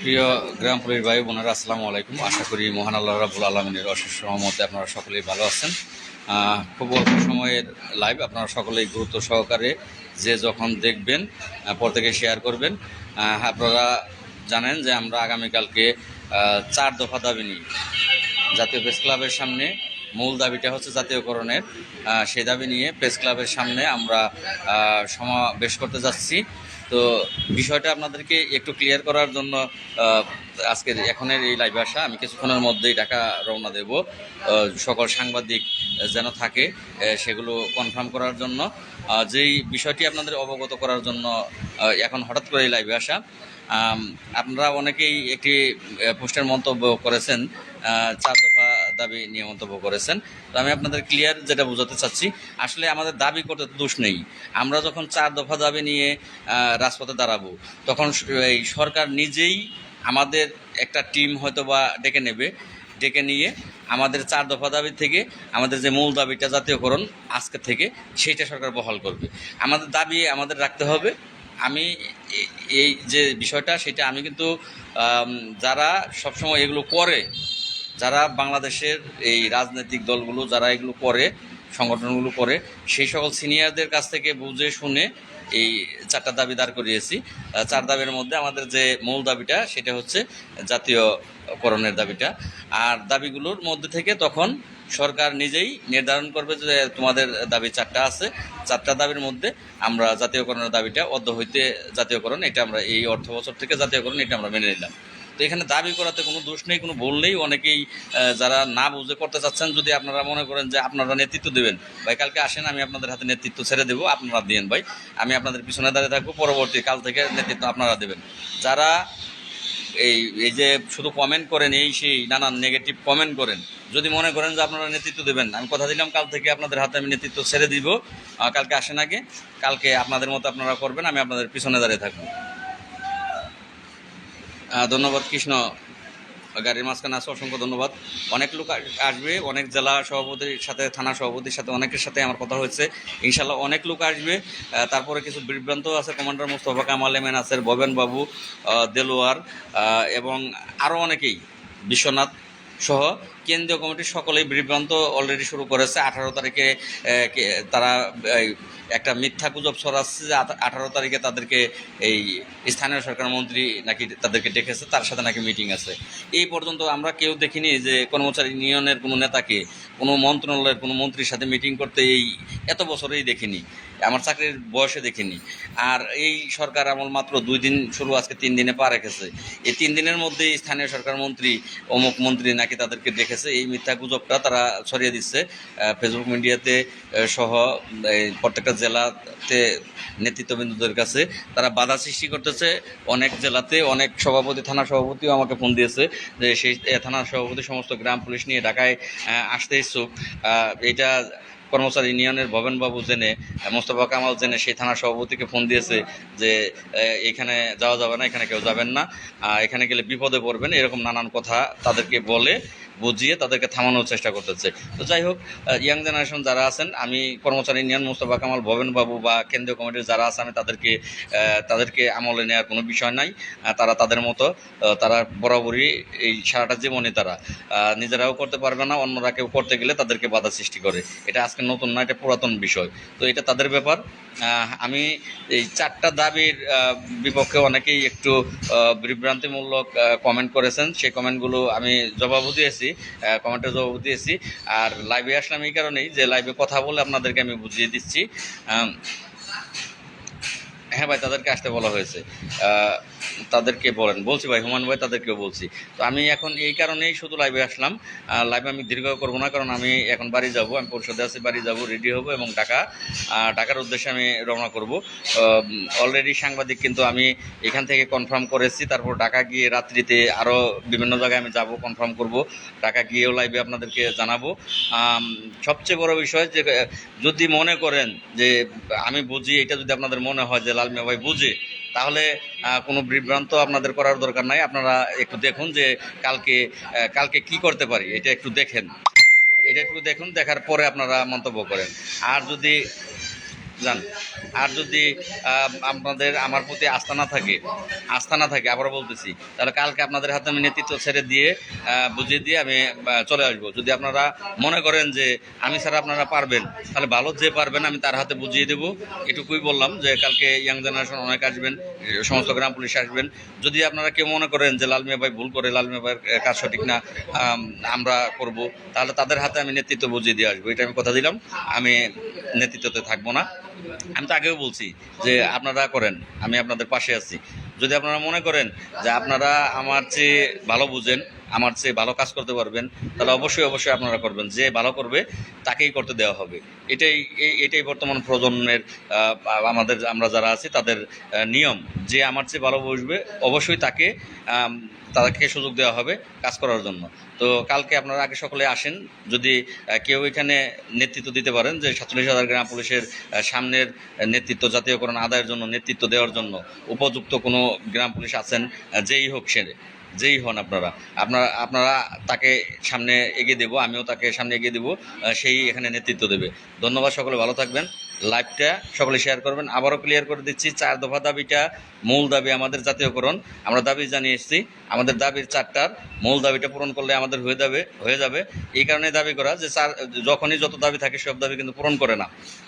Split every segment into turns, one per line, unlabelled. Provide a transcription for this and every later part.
প্রিয় গ্রাম পুলিশ ভাই বোনেরা, আসসালামু আলাইকুম। আশা করি মহান আল্লাহ রাবুল আলমিনের অশেষ সহমতে আপনারা সকলেই ভালো আছেন। খুব অল্প সময়ের লাইভ আপনারা সকলেই গুরুত্ব সহকারে যে যখন দেখবেন প্রত্যেকে শেয়ার করবেন। আপনারা জানেন যে আমরা আগামীকালকে চার দফা দাবি নিই। জাতীয় প্রেস ক্লাবের সামনে মূল দাবিটা হচ্ছে জাতীয়করণের সেই দাবি নিয়ে প্রেস ক্লাবের সামনে আমরা সমাবেশ করতে যাচ্ছি। তো বিষয়টা আপনাদেরকে একটু ক্লিয়ার করার জন্য আজকের এখনের এই লাইভে আসা, আমি কিছুক্ষণের মধ্যেই ঢাকা রওনা দেব। সকল সাংবাদিক যেন থাকে সেগুলো কনফার্ম করার জন্য। যেই বিষয়টি আপনাদের অবগত করার জন্য এখন হঠাৎ করে এই লাইভে আসা আপনারা অনেকেই একটি পোস্টের মন্তব্য করেছেন দফা দাবি নিয়ে মন্তব্য করেছেন। তো আমি আপনাদের ক্লিয়ার যেটা বোঝাতে চাচ্ছি, আসলে আমাদের দাবি করতে দোষ নেই। আমরা যখন চার দফা দাবি নিয়ে রাজপথে দাঁড়াবো, তখন এই সরকার নিজেই আমাদের একটা টিম হয়তো বা ডেকে নেবে, ডেকে নিয়ে আমাদের চার দফা দাবি থেকে আমাদের যে মূল দাবিটা জাতীয়করণ আজকে থেকে সেইটা সরকার বহাল করবে। আমাদের দাবি আমাদের রাখতে হবে। আমি এই যে বিষয়টা, সেটা আমি কিন্তু যারা সবসময় এগুলো করে যারা বাংলাদেশের এই রাজনৈতিক দলগুলো, যারা এগুলো করে, সংগঠনগুলো করে, সেই সকল সিনিয়রদের কাছ থেকে বুঝে শুনে এই চারটা দাবি দাঁড় করিয়েছি। চার দাবির মধ্যে আমাদের যে মূল দাবিটা, সেটা হচ্ছে জাতীয়করণের দাবিটা। আর দাবিগুলোর মধ্যে থেকে তখন সরকার নিজেই নির্ধারণ করবে যে তোমাদের দাবি চারটা আছে। চারটা দাবির মধ্যে আমরা জাতীয়করণের দাবিটা, অদ্য হইতে জাতীয়করণ, এটা আমরা এই অর্থ বছর থেকে জাতীয়করণ, এটা আমরা মেনে নিলাম। তো এখানে দাবি করাতে কোনো দোষ নেই, কোনো ভুল নেই। অনেকেই যারা না বুঝে করতে চাচ্ছেন, যদি আপনারা মনে করেন যে আপনারা নেতৃত্ব দেবেন, ভাই, কালকে আসেন, আমি আপনাদের হাতে নেতৃত্ব ছেড়ে দেবো, আপনারা দিয়েন, ভাই, আমি আপনাদের পিছনে দাঁড়িয়ে থাকব, পরবর্তী কাল থেকে নেতৃত্ব আপনারা দেবেন। যারা এই এই যে শুধু কমেন্ট করেন, এই সেই নানান নেগেটিভ কমেন্ট করেন, যদি মনে করেন যে আপনারা নেতৃত্ব দেবেন, আমি কথা দিলাম, কাল থেকে আপনাদের হাতে আমি নেতৃত্ব ছেড়ে দিব কালকে আসেন আগে, কালকে আপনাদের মতো আপনারা করবেন, আমি আপনাদের পিছনে দাঁড়িয়ে থাকব। ধন্যবাদ কৃষ্ণ গাড়ির মাঝখানে আছে, অসংখ্য ধন্যবাদ। অনেক লোক আসবে, অনেক জেলা সভাপতির সাথে, থানা সভাপতির সাথে, অনেকের সাথে আমার কথা হয়েছে। ইনশাল্লাহ অনেক লোক আসবে। তারপরে কিছু বিভ্রান্ত আছে, কমান্ডার মুস্তফা কামাল এমেন আছেন ববেন বাবু দেলোয়ার এবং আরও অনেকেই, বিশ্বনাথ সহ কেন্দ্রীয় কমিটির সকলেই বিভ্রান্ত অলরেডি শুরু করেছে। আঠারো তারিখে তারা একটা মিথ্যা গুজব ছড়াচ্ছে যে আঠারো তারিখে তাদেরকে এই স্থানীয় সরকার মন্ত্রী নাকি তাদেরকে ডেকেছে, তার সাথে নাকি মিটিং আছে। এই পর্যন্ত আমরা কেউ দেখিনি যে কর্মচারী ইউনিয়নের কোনো নেতাকে, কোনো মন্ত্রণালয়ের কোনো মন্ত্রীর সাথে মিটিং করতে এই এত বছরেই দেখিনি। আমার চাকরির বয়সে দেখিনি। আর এই সরকার আমল মাত্র দুই দিন শুরু, আজকে তিন দিনে পা রেখেছে। এই তিন দিনের মধ্যেই স্থানীয় সরকার মন্ত্রী, অমুক মন্ত্রী নাকি তাদেরকে ডেকেছে। এই মিথ্যা গুজবটা তারা ছড়িয়ে দিচ্ছে। ফেসবুক মিডিয়াতে সহ প্রত্যেকটা জেলাতে নেতৃত্ববৃন্দদের কাছে তারা বাধা সৃষ্টি করতেছে। অনেক জেলাতে অনেক সভাপতি থানা সভাপতিও আমাকে ফোন দিয়েছে যে সেই এ, থানা সভাপতি সমস্ত গ্রাম পুলিশ নিয়ে ঢাকায় আসতে ইচ্ছুক। এটা কর্মচারী ইউনিয়নের ভবেনবাবু জেনে মোস্তফা কামাল জেনে সেই থানা সভাপতিকে ফোন দিয়েছে যে এখানে যাওয়া যাবে না এখানে কেউ যাবেন না। এখানে গেলে বিপদে পড়বেন এরকম নানান কথা তাদেরকে বলে বুঝিয়ে তাদেরকে থামানোর চেষ্টা করতেছে। তো যাই হোক ইয়াং জেনারেশন যারা আছেন, আমি কর্মচারী ইউনিয়ন মোস্তফা কামাল, ভবেন বাবু বা কেন্দ্রীয় কমিটির যারা আছে, আমি তাদেরকে তাদেরকে আমলে নেওয়ার কোনো বিষয় নাই। তারা তাদের মতো তারা বরাবরই এই সারাটা জীবনে তারা। নিজেরাও করতে পারবে না, অন্যরা কেউ করতে গেলে তাদেরকে বাধা সৃষ্টি করে। এটা আজকে নতুন না, এটা পুরাতন বিষয়। তো এটা তাদের ব্যাপার। আমি এই চারটা দাবির বিপক্ষে অনেকেই একটু বিভ্রান্তিমূলক কমেন্ট করেছেন। সেই কমেন্টগুলো আমি জবাবও দিয়েছি। কমেন্টের জবাব দিয়েছি। আর লাইভে আসলাম এই কারণেই যে লাইভে কথা বলে আপনাদেরকে আমি বুঝিয়ে দিচ্ছি। হ্যাঁ ভাই তাদেরকে আসতে বলা হয়েছে। তাদেরকে বলেন। বলছি ভাই হুমান ভাই তাদেরকেও বলছি। তো আমি এখন এই কারণেই শুধু লাইভে আসলাম। লাইভে আমি দীর্ঘ করব না কারণ আমি এখন বাড়ি যাব আমি পরিষদে আছি বাড়ি যাব রেডি হব এবং আহ, ঢাকার উদ্দেশ্যে আমি রওনা করব। অলরেডি সাংবাদিক কিন্তু আমি এখান থেকে কনফার্ম করেছি। তারপর ঢাকা গিয়ে রাত্রিতে আরও বিভিন্ন জায়গায় আমি যাব কনফার্ম করব। ঢাকা গিয়েও লাইভে আপনাদেরকে জানাব। সবচেয়ে বড় বিষয় যে যদি মনে করেন যে আমি বুঝি এটা যদি আপনাদের মনে হয় যে লালমিয়া ভাই বুঝে, তাহলে কোনো বিভ্রান্ত আপনাদের করার দরকার নাই। আপনারা একটু দেখুন যে কালকে কালকে কি করতে পারি, এটা একটু দেখেন। এটা একটু দেখুন, দেখার পরে আপনারা মন্তব্য করেন। আর যদি যান আর যদি আপনাদের আমার প্রতি আস্থা না থাকে, আস্থা না থাকে, আবারও বলতেছি, তাহলে কালকে আপনাদের হাতে আমি নেতৃত্ব ছেড়ে দিয়ে বুঝিয়ে দিয়ে আমি চলে আসব। যদি আপনারা মনে করেন যে আমি ছাড়া আপনারা পারবেন, তাহলে ভালো যে পারবেন আমি তার হাতে বুঝিয়ে দেবো। এটুকুই বললাম যে কালকে ইয়াং জেনারেশন অনেক আসবেন, সমস্ত গ্রাম পুলিশ আসবেন। যদি আপনারা কেউ মনে করেন যে লালমিয়া ভাই ভুল করে, লালমিয়া ভাইয়ের কাজ সঠিক না আমরা করব, তাহলে তাদের হাতে আমি নেতৃত্ব বুঝিয়ে দিয়ে আসব। এটা আমি কথা দিলাম। আমি নেতৃত্বতে থাকব না। আমি তো আগেও বলছি যে আপনারা করেন, আমি আপনাদের পাশে আছি। যদি আপনারা মনে করেন যে আপনারা আমার চেয়ে ভালো বুঝেন আমার চেয়ে ভালো কাজ করতে পারবেন, তাহলে অবশ্যই অবশ্যই আপনারা করবেন। যে ভালো করবে, তাকেই করতে দেওয়া হবে। এটাই এটাই বর্তমান প্রজন্মের আমাদের, আমরা যারা আছি, তাদের নিয়ম। যে আমার চেয়ে ভালো বসবে, অবশ্যই তাকে তাদেরকে সুযোগ দেওয়া হবে কাজ করার জন্য। তো কালকে আপনারা আগে সকলে আসেন, যদি কেউ এখানে নেতৃত্ব দিতে পারেন, যে সাতচল্লিশ হাজার গ্রাম পুলিশের সামনের নেতৃত্ব, জাতীয়করণ আদায়ের জন্য, নেতৃত্ব দেওয়ার জন্য উপযুক্ত কোনো গ্রাম পুলিশ আছেন যেই হোক সে যেই হন আপনারা। আপনারা আপনারা তাকে সামনে এগিয়ে দেবো, আমিও তাকে সামনে এগিয়ে দেবো সেই এখানে নেতৃত্ব দেবে। ধন্যবাদ সকলে, ভালো থাকবেন। লাইভটা সকলে শেয়ার করবেন। আবারও ক্লিয়ার করে দিচ্ছি, চার দফা দাবিটা মূল দাবি আমাদের জাতীয়করণ। আমরা দাবি জানিয়ে এসেছি, আমাদের দাবির চারটার মূল দাবিটা পূরণ করলে আমাদের হয়ে যাবে হয়ে যাবে। এই কারণে দাবি করা যে চার, যখনই যত দাবি থাকে সব দাবি কিন্তু পূরণ করে না,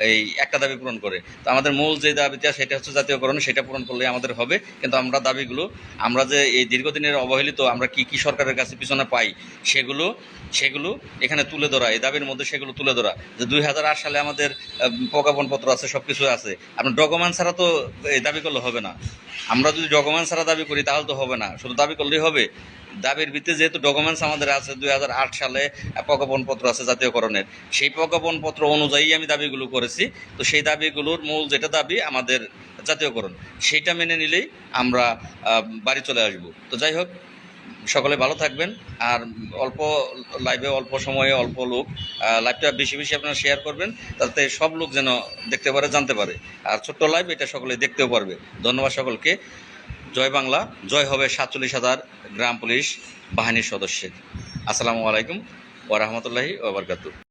এই একটা দাবি পূরণ করে। তো আমাদের মূল যে দাবিটা সেটা হচ্ছে জাতীয়করণ, সেটা পূরণ করলে আমাদের হবে। কিন্তু আমরা দাবিগুলো, আমরা যে এই দীর্ঘদিনের অবহেলিত আমরা কি কি সরকারের কাছে পিছনে পাই, সেগুলো সেগুলো এখানে তুলে ধরা, এই দাবির মধ্যে সেগুলো তুলে ধরা। যে দুই হাজার আট সালে আমাদের প্রজ্ঞাপনপত্র আছে সব কিছু আছে। আপনার ডকুমেন্ট ছাড়া তো দাবি করলে হবে না। আমরা যদি ডকুমেন্ট ছাড়া দাবি করি, তাহলে তো হবে না। শুধু দাবি করলেই হবে। দাবির ভিত্তিতে যেহেতু ডকুমেন্টস আমাদের আছে, দুই হাজার আট সালে প্রজ্ঞাপনপত্র আছে জাতীয়করণের। সেই প্রজ্ঞাপনপত্র অনুযায়ী আমি দাবিগুলো করেছি। তো সেই দাবিগুলোর মূল যেটা দাবি আমাদের জাতীয়করণ সেইটা মেনে নিলেই আমরা বাড়ি চলে আসব। তো যাই হোক সকলে ভালো থাকবেন। আর অল্প লাইভে অল্প সময়ে অল্প লোক লাইভটা বেশি বেশি আপনারা শেয়ার করবেন, তাতে সব লোক যেন দেখতে পারে, জানতে পারে। আর ছোট্ট লাইভ এটা সকলে দেখতেও পারবে। ধন্যবাদ সকলকে। জয় বাংলা, জয় হবে সাতচল্লিশ হাজার গ্রাম পুলিশ বাহিনীর সদস্যের। আসসালামু আলাইকুম ওরহমতুল্লাহি ওবরকাতু